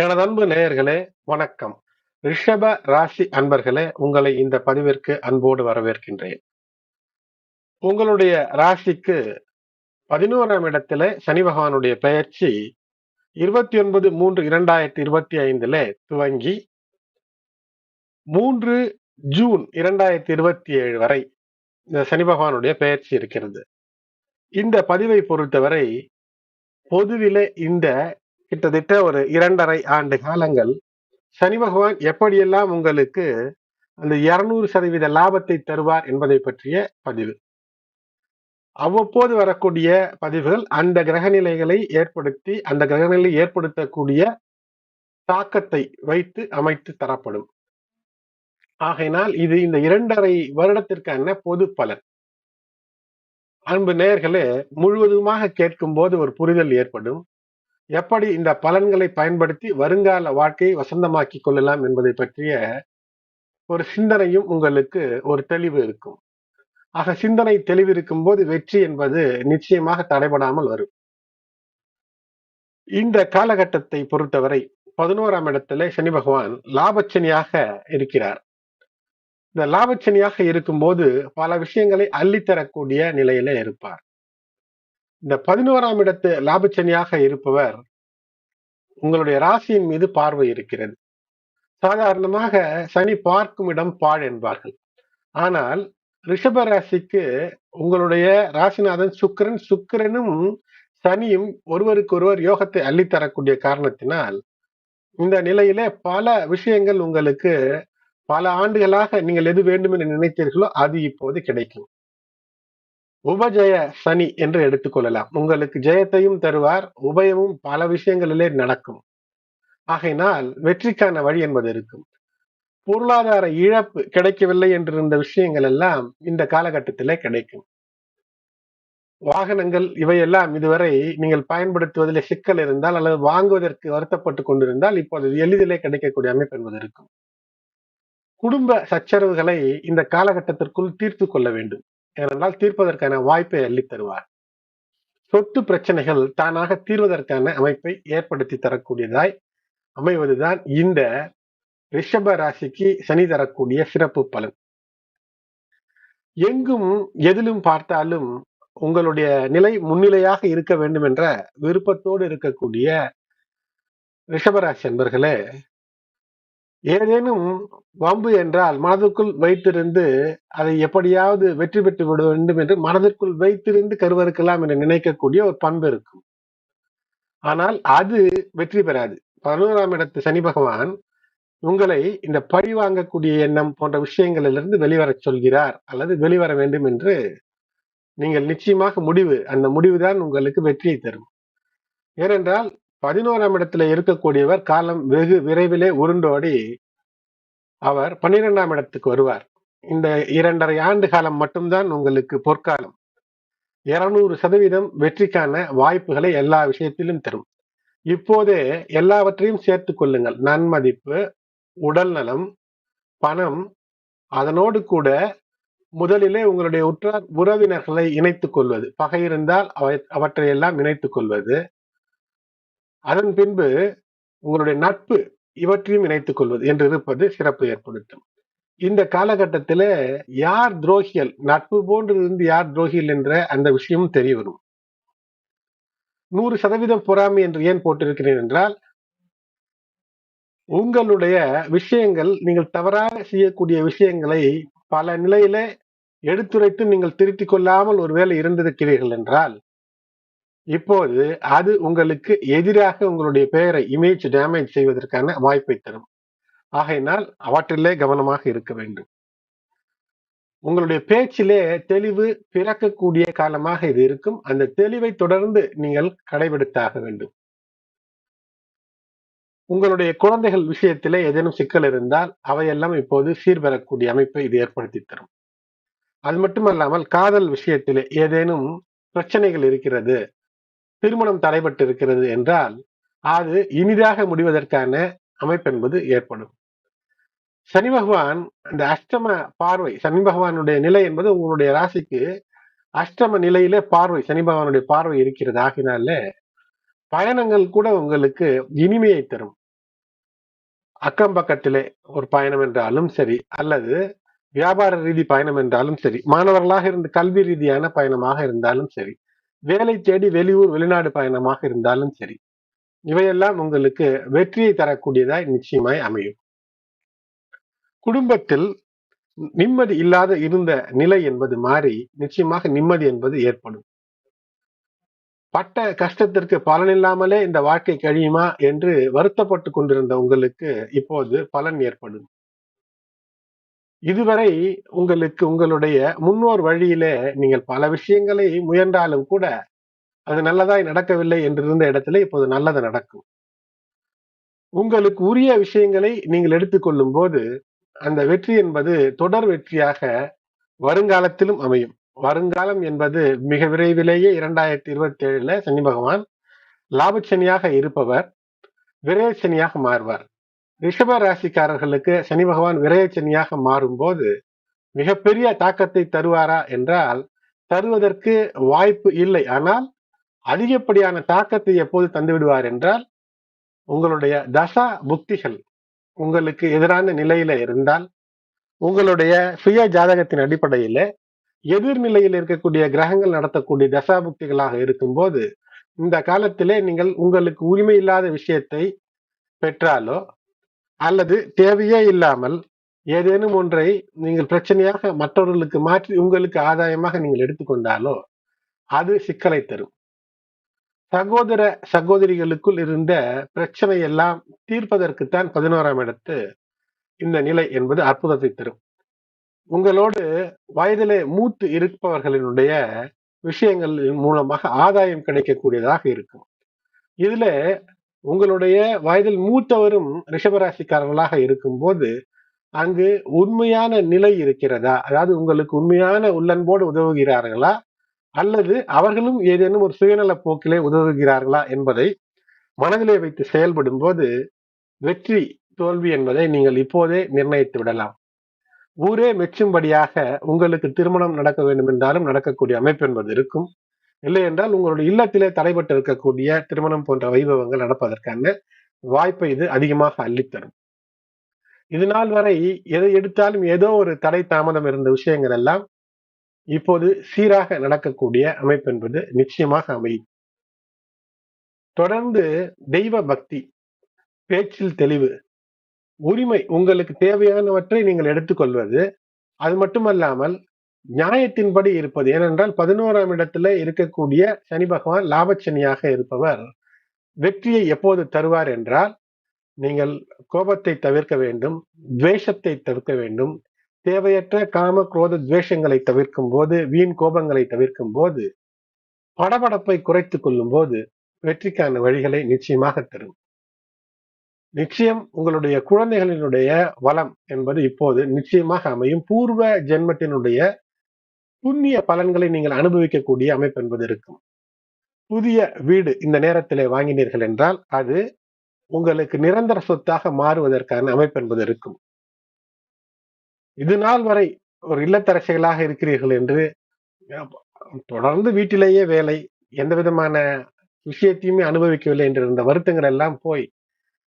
எனது அன்பு நேயர்களே வணக்கம். ரிஷப ராசி அன்பர்களே உங்களை இந்த பதிவிற்கு அன்போடு வரவேற்கின்றேன். உங்களுடைய ராசிக்கு பதினோராம் இடத்துல சனி பகவானுடைய பெயர்ச்சி இருபத்தி ஒன்பது மூன்று இரண்டாயிரத்தி இருபத்தி ஐந்துல துவங்கி மூன்று ஜூன் இரண்டாயிரத்தி இருபத்தி ஏழு வரை இந்த சனி பகவானுடைய பெயர்ச்சி இருக்கிறது. இந்த பதிவை பொறுத்தவரை பொதுவில இந்த கிட்டத்தட்ட ஒரு இரண்டரை ஆண்டு காலங்கள். சனி பகவான் எப்படியெல்லாம் உங்களுக்கு அந்த இருநூறு சதவீத லாபத்தை தருவார் என்பதை பற்றிய பதிவு. அவ்வப்போது வரக்கூடிய பதிவுகள் அந்த கிரகநிலைகளை ஏற்படுத்தி அந்த கிரகநிலை ஏற்படுத்தக்கூடிய தாக்கத்தை வைத்து அமைத்து தரப்படும். ஆகையினால் இது இந்த இரண்டரை வருடத்திற்கான பொது பலன். அன்பு நேயர்களே முழுவதுமாக கேட்கும் போது ஒரு புரிதல் ஏற்படும். எப்படி இந்த பலன்களை பயன்படுத்தி வருங்கால வாழ்க்கையை வசந்தமாக்கி கொள்ளலாம் என்பதை பற்றிய ஒரு சிந்தனையும் உங்களுக்கு ஒரு தெளிவு இருக்கும். ஆக சிந்தனை தெளிவு இருக்கும் போது வெற்றி என்பது நிச்சயமாக தடைபடாமல் வரும். இந்த காலகட்டத்தை பொறுத்தவரை பதினோராம் இடத்துல சனி பகவான் லாபச்சனியாக இருக்கிறார். இந்த லாபச்சனியாக இருக்கும்போது பல விஷயங்களை அள்ளித்தரக்கூடிய நிலையில இருப்பார். இந்த பதினோராம் இடத்து லாபச்சனியாக இருப்பவர் உங்களுடைய ராசியின் மீது பார்வை இருக்கிறது. சாதாரணமாக சனி பார்க்கும் இடம் பாழ் என்பார்கள். ஆனால் ரிஷப ராசிக்கு உங்களுடைய ராசிநாதன் சுக்கிரன் சுக்கிரனும் சனியும் ஒருவருக்கு ஒருவர் யோகத்தை அள்ளித்தரக்கூடிய காரணத்தினால் இந்த நிலையிலே பல விஷயங்கள் உங்களுக்கு பல ஆண்டுகளாக நீங்கள் எது வேண்டும் என்று நினைத்தீர்களோ அது இப்போது கிடைக்கும். உபஜய சனி என்று எடுத்துக்கொள்ளலாம் உங்களுக்கு ஜெயத்தையும் தருவார். உபயமும் பல விஷயங்களிலே நடக்கும். ஆகையினால் வெற்றிக்கான வழி என்பது இருக்கும். பொருளாதார இழப்பு கிடைக்கவில்லை என்றிருந்த விஷயங்கள் எல்லாம் இந்த காலகட்டத்திலே கிடைக்கும். வாகனங்கள் இவையெல்லாம் இதுவரை நீங்கள் பயன்படுத்துவதில் சிக்கல் இருந்தால் அல்லது வாங்குவதற்கு வருத்தப்பட்டு கொண்டிருந்தால் இப்போது எளிதிலே கிடைக்கக்கூடிய அமைப்பு என்பது இருக்கும். குடும்ப சச்சரவுகளை இந்த காலகட்டத்திற்குள் தீர்த்து கொள்ள வேண்டும். ஏனென்றால் தீர்ப்பதற்கான வாய்ப்பை அள்ளித் தருவார். சொத்து பிரச்சனைகள் தானாக தீர்வதற்கான அமைப்பை ஏற்படுத்தி தரக்கூடியதாய் அமைவதுதான் இந்த ரிஷப ராசிக்கு சனி தரக்கூடிய சிறப்பு பலன். எங்கும் எதிலும் பார்த்தாலும் உங்களுடைய நிலை முன்னிலையாக இருக்க வேண்டும் என்ற விருப்பத்தோடு இருக்கக்கூடிய ரிஷபராசி அன்பர்களே ஏதேனும் வம்பு என்றால் மனதுக்குள் வைத்திருந்து அதை எப்படியாவது வெற்றி பெற்று விட வேண்டும் என்று மனதிற்குள் வைத்திருந்து கருவறுக்கலாம் என்று நினைக்கக்கூடிய ஒரு பண்பு இருக்கும். ஆனால் அது வெற்றி பெறாது. பதினோராம் இடத்து சனி பகவான் உங்களை இந்த பழி வாங்கக்கூடிய எண்ணம் போன்ற விஷயங்களிலிருந்து வெளிவரச் சொல்கிறார் அல்லது வெளிவர வேண்டும் என்று நீங்கள் நிச்சயமாக முடிவு அந்த முடிவுதான் உங்களுக்கு வெற்றியை தரும். ஏனென்றால் பதினோராம் இடத்துல இருக்கக்கூடியவர் காலம் வெகு விரைவிலே உருண்டோடி அவர் பன்னிரெண்டாம் இடத்துக்கு வருவார். இந்த இரண்டரை ஆண்டு காலம் மட்டும்தான் உங்களுக்கு பொற்காலம். இருநூறு சதவீதம் வெற்றிக்கான வாய்ப்புகளை எல்லா விஷயத்திலும் தரும். இப்போதே எல்லாவற்றையும் சேர்த்து கொள்ளுங்கள். நன்மதிப்பு உடல் நலம் பணம் அதனோடு கூட முதலிலே உங்களுடைய உற்றார் உறவினர்களை இணைத்துக் கொள்வது. பகை இருந்தால் அவை அவற்றையெல்லாம் இணைத்துக் கொள்வது. அதன் பின்பு உங்களுடைய நட்பு இவற்றையும் இணைத்துக் கொள்வது என்று இருப்பது சிறப்பு ஏற்படுத்தும். இந்த காலகட்டத்தில் யார் துரோகிகள் நட்பு போன்று இருந்து யார் துரோகிகள் என்ற அந்த விஷயமும் தெரிய வரும் நூறு சதவீதம் பொறாமை என்று ஏன் போட்டிருக்கிறேன் என்றால் உங்களுடைய விஷயங்கள் நீங்கள் தவறாக செய்யக்கூடிய விஷயங்களை பல நிலையில எடுத்துரைத்து நீங்கள் திருத்திக் கொள்ளாமல் ஒருவேளை இருந்திருக்கிறீர்கள் என்றால் இப்போது அது உங்களுக்கு எதிராக உங்களுடைய பெயரை இமேஜ் டேமேஜ் செய்வதற்கான வாய்ப்பை தரும். ஆகையினால் அவற்றிலே கவனமாக இருக்க வேண்டும். உங்களுடைய பேச்சிலே தெளிவு பிறக்கக்கூடிய காலமாக இது இருக்கும். அந்த தெளிவை தொடர்ந்து நீங்கள் கடைபிடித்தாக வேண்டும். உங்களுடைய குழந்தைகள் விஷயத்திலே ஏதேனும் சிக்கல் இருந்தால் அவையெல்லாம் இப்போது சீர்பெறக்கூடிய அமைப்பை இது ஏற்படுத்தி தரும். அது மட்டுமல்லாமல் காதல் விஷயத்திலே ஏதேனும் பிரச்சனைகள் இருக்கிறது. திருமணம் தடைபட்டு இருக்கிறது என்றால் அது இனிதாக முடிவதற்கான அமைப்பு என்பது ஏற்படும். சனி பகவான் அந்த அஷ்டம பார்வை சனி பகவானுடைய நிலை என்பது உங்களுடைய ராசிக்கு அஷ்டம நிலையிலே பார்வை சனி பகவானுடைய பார்வை இருக்கிறது. ஆகினால பயணங்கள் கூட உங்களுக்கு இனிமையை தரும். அக்கம் பக்கத்திலே ஒரு பயணம் என்றாலும் சரி அல்லது வியாபார ரீதி பயணம் என்றாலும் சரி மாணவர்களாக இருந்து கல்வி ரீதியான பயணமாக இருந்தாலும் சரி வேலை தேடி வெளியூர் வெளிநாடு பயணமாக இருந்தாலும் சரி இவையெல்லாம் உங்களுக்கு வெற்றியை தரக்கூடியதாய் நிச்சயமாய் அமையும். குடும்பத்தில் நிம்மதி இல்லாத இருந்த நிலை என்பது மாறி நிச்சயமாக நிம்மதி என்பது ஏற்படும். பட்ட கஷ்டத்திற்கு பலனில்லாமலே இந்த வாழ்க்கை கழியுமா என்று வருத்தப்பட்டு கொண்டிருந்த உங்களுக்கு இப்போது பலன் ஏற்படும். இதுவரை உங்களுக்கு உங்களுடைய முன்னோர் வழியிலே நீங்கள் பல விஷயங்களை முயன்றாலும் கூட அது நல்லதாய் நடக்கவில்லை என்றிருந்த இடத்துல இப்போது நல்லது நடக்கும். உங்களுக்கு உரிய விஷயங்களை நீங்கள் எடுத்துக்கொள்ளும் போது அந்த வெற்றி என்பது தொடர் வெற்றியாக வருங்காலத்திலும் அமையும். வருங்காலம் என்பது மிக விரைவிலேயே இரண்டாயிரத்தி இருபத்தி ஏழுல சனி பகவான் லாபச்சனியாக இருப்பவர் விரயச்சனியாக மாறுவார். ரிஷப ராசிக்காரர்களுக்கு சனி பகவான் விரயச்சனியாக மாறும்போது மிகப்பெரிய தாக்கத்தை தருவாரா என்றால் தருவதற்கு வாய்ப்பு இல்லை. ஆனால் அதிகப்படியான தாக்கத்தை எப்போது தந்து விடுவார் என்றால் உங்களுடைய தசா புக்திகள் உங்களுக்கு எதிரான நிலையில இருந்தால் உங்களுடைய சுய ஜாதகத்தின் அடிப்படையில எதிர்நிலையில் இருக்கக்கூடிய கிரகங்கள் நடத்தக்கூடிய தசாபுக்திகளாக இருக்கும்போது இந்த காலத்திலே நீங்கள் உங்களுக்கு உரிமை இல்லாத விஷயத்தை பெற்றாலோ அல்லது தேவையே இல்லாமல் ஏதேனும் ஒன்றை நீங்கள் பிரச்சனையாக மற்றவர்களுக்கு மாற்றி உங்களுக்கு ஆதாயமாக நீங்கள் எடுத்துக்கொண்டாலோ அது சிக்கலை தரும். சகோதர சகோதரிகளுக்குள் இருந்த பிரச்சனை எல்லாம் தீர்ப்பதற்குத்தான் பதினோராம் இடத்து இந்த நிலை என்பது அற்புதத்தை தரும். உங்களோடு வயதிலே மூத்து இருப்பவர்களினுடைய விஷயங்கள் மூலமாக ஆதாயம் கிடைக்கக்கூடியதாக இருக்கும். இதுல உங்களுடைய வயதில் மூத்தவரும் ரிஷபராசிக்காரர்களாக இருக்கும்போது அங்கு உண்மையான நிலை இருக்கிறதா? அதாவது உங்களுக்கு உண்மையான உள்ளன்போடு உதவுகிறார்களா? அல்லது அவர்களும் ஏதேனும் ஒரு சுயநல போக்கிலே உதவுகிறார்களா என்பதை மனதிலே வைத்து செயல்படும் போது வெற்றி தோல்வி என்பதை நீங்கள் இப்போதே நிர்ணயித்து விடலாம். ஊரே மெச்சும்படியாக உங்களுக்கு திருமணம் நடக்க வேண்டும் என்றாலும் நடக்கக்கூடிய அமைப்பு என்பது இருக்கும். இல்லை என்றால் உங்களுடைய இல்லத்திலே தடைபட்டு இருக்கக்கூடிய திருமணம் போன்ற வைபவங்கள் நடப்பதற்கான வாய்ப்பை இது அதிகமாக அள்ளித்தரும். இது நாள் வரை எதை எடுத்தாலும் ஏதோ ஒரு தடை தாமதம் இருந்த விஷயங்கள் எல்லாம் இப்போது சீராக நடக்கக்கூடிய அமைப்பு என்பது நிச்சயமாக அமையும். தொடர்ந்து தெய்வ பக்தி பேச்சில் தெளிவு உரிமை உங்களுக்கு தேவையானவற்றை நீங்கள் எடுத்துக்கொள்வது அது மட்டுமல்லாமல் நியாயத்தின்படி இருப்பது. ஏனென்றால் பதினோராம் இடத்துல இருக்கக்கூடிய சனி பகவான் லாபச்சனியாக இருப்பவர். வெற்றியை எப்போது தருவார் என்றால் நீங்கள் கோபத்தை தவிர்க்க வேண்டும் துவேஷத்தை தவிர்க்க வேண்டும். தேவையற்ற காம குரோத துவேஷங்களை தவிர்க்கும் போது வீண் கோபங்களை தவிர்க்கும் போது படபடப்பை குறைத்துக் கொள்ளும் போது வெற்றிக்கான வழிகளை நிச்சயமாக தரும். நிச்சயம் உங்களுடைய குழந்தைகளினுடைய வளம் என்பது இப்போது நிச்சயமாக அமையும். பூர்வ ஜென்மத்தினுடைய புண்ணிய பலன்களை நீங்கள் அனுபவிக்கக்கூடிய அமைப்பு என்பது இருக்கும். புதிய வீடு இந்த நேரத்திலே வாங்கினீர்கள் என்றால் அது உங்களுக்கு நிரந்தர சொத்தாக மாறுவதற்கான அமைப்பு என்பது இருக்கும். இது நாள் வரை ஒரு இல்லத்தரசிகளாக இருக்கிறீர்கள் என்று தொடர்ந்து வீட்டிலேயே வேலை எந்த விதமான விஷயத்தையுமே அனுபவிக்கவில்லை என்று இருந்த வருத்தங்கள் எல்லாம் போய்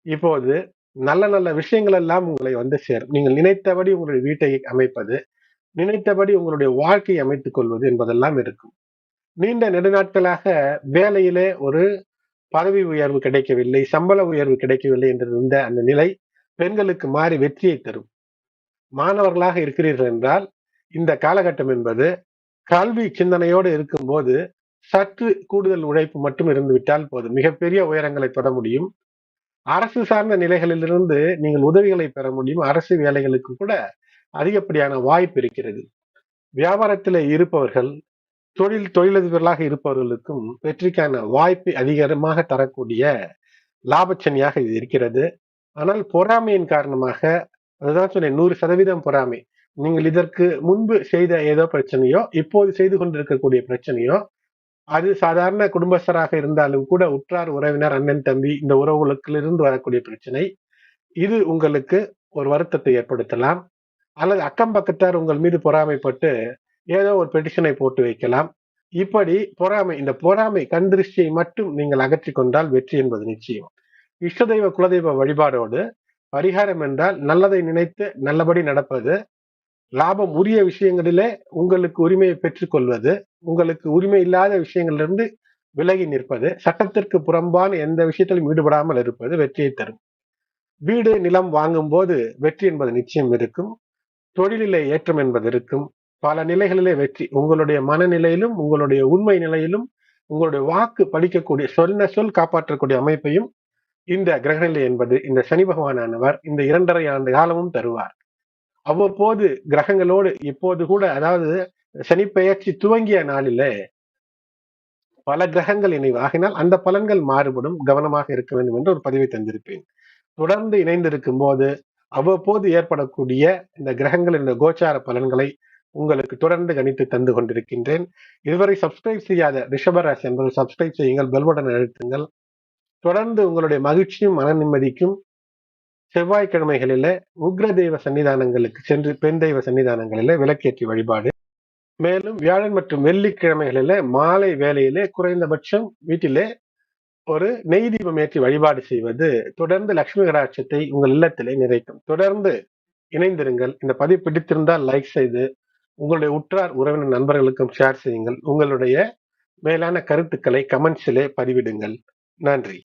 இப்போது நல்ல நல்ல விஷயங்கள் எல்லாம் உங்களை வந்து சேரும். நீங்கள் நினைத்தபடி உங்களுடைய வீட்டை அமைப்பது நினைத்தபடி உங்களுடைய வாழ்க்கையை அமைத்துக் கொள்வது என்பதெல்லாம் இருக்கும். நீண்ட நெடுநாட்களாக வேலையிலே ஒரு பதவி உயர்வு கிடைக்கவில்லை சம்பள உயர்வு கிடைக்கவில்லை என்று இருந்த அந்த நிலை பெண்களுக்கு மாறி வெற்றியை தரும். மாணவர்களாக இருக்கிறீர்கள் என்றால் இந்த காலகட்டம் என்பது கல்வி சிந்தனையோடு இருக்கும்போது சற்று கூடுதல் உழைப்பு மட்டும் இருந்து விட்டால் போதும். மிகப்பெரிய உயரங்களை தொட முடியும். அரசு சார்ந்த நிலைகளிலிருந்து நீங்கள் உதவிகளை பெற முடியும். அரசு வேலைகளுக்கு கூட அதிகப்படியான வாய்ப்பு இருக்கிறது. வியாபாரத்தில் இருப்பவர்கள் தொழில் தொழிலதிபர்களாக இருப்பவர்களுக்கும் வெற்றிக்கான வாய்ப்பை அதிகமாக தரக்கூடிய லாபச்சனியாக இது இருக்கிறது. ஆனால் பொறாமையின் காரணமாக அதுதான் சொன்னேன் நூறு சதவீதம் பொறாமை. நீங்கள் இதற்கு முன்பு செய்த ஏதோ பிரச்சனையோ இப்போது செய்து கொண்டிருக்கக்கூடிய பிரச்சனையோ அது சாதாரண குடும்பஸ்தராக இருந்தாலும் கூட உற்றார் உறவினர் அண்ணன் தம்பி இந்த உறவுகளுக்கிலிருந்து வரக்கூடிய பிரச்சனை இது உங்களுக்கு ஒரு வருத்தத்தை ஏற்படுத்தலாம். அல்லது அக்கம் பக்கத்தார் உங்கள் மீது பொறாமைப்பட்டு ஏதோ ஒரு பெட்டிஷனை போட்டு வைக்கலாம். இப்படி பொறாமை இந்த பொறாமை கண் திருஷ்டியை மட்டும் நீங்கள் அகற்றி கொண்டால் வெற்றி என்பது நிச்சயம். இஷ்டதெய்வ குலதெய்வ வழிபாடோடு பரிகாரம் என்றால் நல்லதை நினைத்து நல்லபடி நடப்பது லாபம் உரிய விஷயங்களிலே உங்களுக்கு உரிமையை பெற்றுக்கொள்வது உங்களுக்கு உரிமை இல்லாத விஷயங்களிலிருந்து விலகி நிற்பது சட்டத்திற்கு புறம்பான எந்த விஷயத்திலும் ஈடுபடாமல் இருப்பது வெற்றியை தரும். வீடு நிலம் வாங்கும் போது வெற்றி என்பது நிச்சயம் இருக்கும். தொழிலிலே ஏற்றம் என்பது இருக்கும் பல நிலைகளிலே வெற்றி. உங்களுடைய மனநிலையிலும் உங்களுடைய உண்மை நிலையிலும் உங்களுடைய வாக்கு படிக்கக்கூடிய சொன்ன சொல் காப்பாற்றக்கூடிய அமைப்பையும் இந்த கிரகநிலை என்பது இந்த சனி பகவானானவர் இந்த இரண்டரை ஆண்டு காலமும் தருவார். அவ்வப்போது கிரகங்களோடு இப்போது கூட அதாவது சனி பெயர்ச்சி துவங்கிய நாளிலே பல கிரகங்கள் இணைவாகினால் அந்த பலன்கள் மாறுபடும். கவனமாக இருக்க வேண்டும் என்று ஒரு பதிவை தந்திருப்பேன். தொடர்ந்து இணைந்திருக்கும் போது அவ்வப்போது ஏற்படக்கூடிய இந்த கிரகங்களின் கோச்சார பலன்களை உங்களுக்கு தொடர்ந்து கணித்து தந்து கொண்டிருக்கின்றேன். இதுவரை சப்ஸ்கிரைப் செய்யாத ரிஷபராசி என்பதை சப்ஸ்கிரைப் செய்யுங்கள் பெல்பட்டன் அழுத்துங்கள். தொடர்ந்து உங்களுடைய மகிழ்ச்சியும் மன நிம்மதிக்கும் செவ்வாய்க்கிழமைகளில உக்ர தெய்வ சன்னிதானங்களுக்கு சென்று பெண் தெய்வ சன்னிதானங்களில விளக்கேற்றி வழிபாடு. மேலும் வியாழன் மற்றும் வெள்ளிக்கிழமைகளில மாலை வேலையிலே குறைந்தபட்சம் வீட்டிலே ஒரு நெய் தீபம் ஏற்றி வழிபாடு செய்வது தொடர்ந்து லட்சுமி கடாட்சத்தை உங்கள் இல்லத்திலே நிறைக்கும். தொடர்ந்து இணைந்திருங்கள். இந்த பதிவு பிடித்திருந்தால் லைக் செய்து உங்களுடைய உற்றார் உறவினர் நண்பர்களுக்கும் ஷேர் செய்யுங்கள். உங்களுடைய மேலான கருத்துக்களை கமெண்ட்ஸிலே பதிவிடுங்கள். நன்றி.